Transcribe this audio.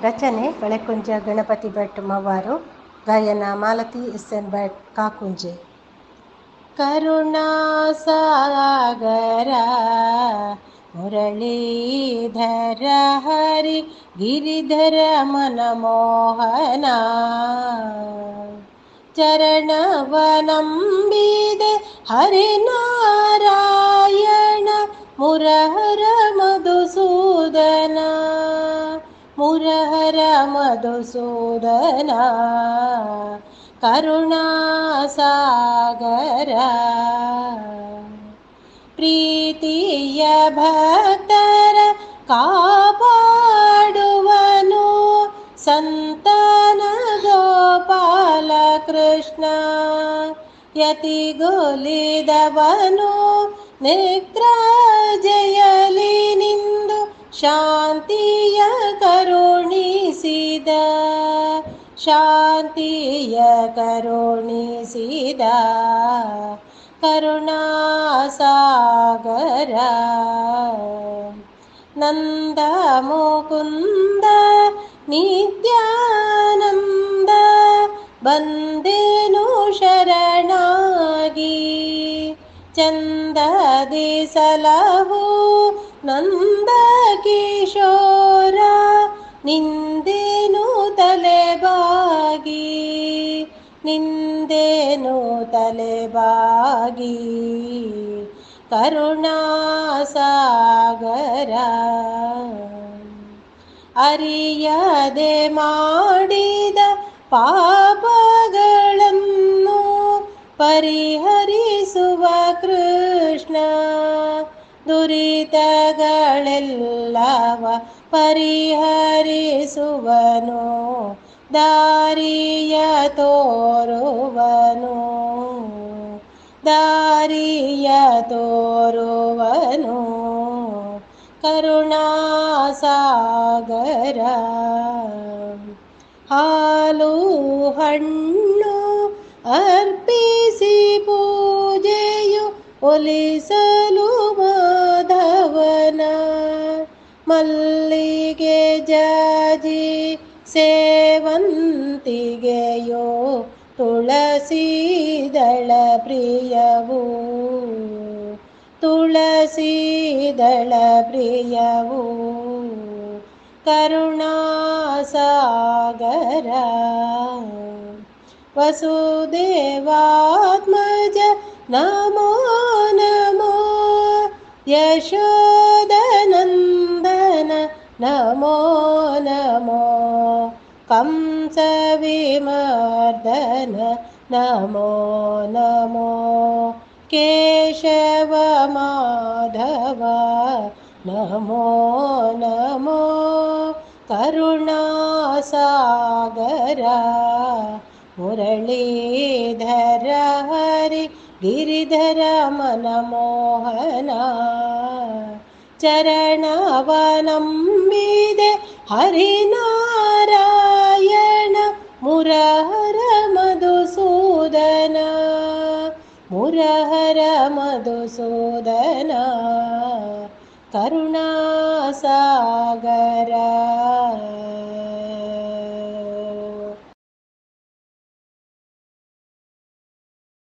ರಚನೆ ಬಳೆಕುಂಜ ಗಣಪತಿ ಭಟ್ ಮವ್ವಾರು ಗಾಯನ ಮಾಲತಿ ಎಸ್ ಎನ್ ಭಟ್ ಕಾಕುಂಜೆ ಕರುಣಾಸಾಗರ ಮುರಳೀಧರ ಹರಿ ಗಿರಿಧರ ಮನಮೋಹನ ಚರಣವನಂಬಿದೆ ಹರಿನಾರಾಯಣ ಮುರಹರ पुरहर मधुसूदना करुणा सागर प्रीतिय भक्तार का पाडुवनु सन्तानगोपालकृष्ण यतिगुलिधवनु नृत्र जयलिनि शान्तिय करुणीसिद। शान्तिय करुणीसीद। करुणासागर। नन्दमुकुन्द नित्यानन्द बन्देनु शरणागी। चन्ददि सलहु नन्द ಕಿಶೋರ ನಿಂದೇನು ತಲೆಬಾಗಿ ನಿಂದೇನು ತಲೆಬಾಗಿ ಕರುಣಾಸಾಗರ ಅರಿಯದೆ ಮಾಡಿದ ಪಾಪಗಳನ್ನು ಪರಿಹರಿಸುವ ಕೃಷ್ಣ ದುರಿತಗಳೆಲ್ಲವ ಪರಿಹರಿಸುವನು ದಾರಿಯ ತೋರುವನು ದಾರಿಯ ತೋರುವನು ಕರುಣಾಸಾಗರ. ಹಾಲು ಹಣ್ಣು ಅರ್ಪಿಸಿ ಪೂಜೆಯು ಒಲಿಸಲು ಮಲ್ಲಿಗೆ ಜಾಜಿ ಸೇವಂತಿಗೆಯೋ ತುಳಸಿ ದಳ ಪ್ರಿಯವು ತುಳಸಿ ದಳ ಪ್ರಿಯವು ಕರುಣಾಸಾಗರ ವಸುದೇವಾತ್ಮಜ ನಮೋ ನಮೋ नमो नमो। कंसविमर्दन नमो नमो। केशव माधव नमो नमो। करुणा मुरलीधर हरि। गिरिधर मनमोहना। चरणवनं मिदे हरिनारायण मुरहर मधुसूदन मुरहर मधुसूदन करुणासागर।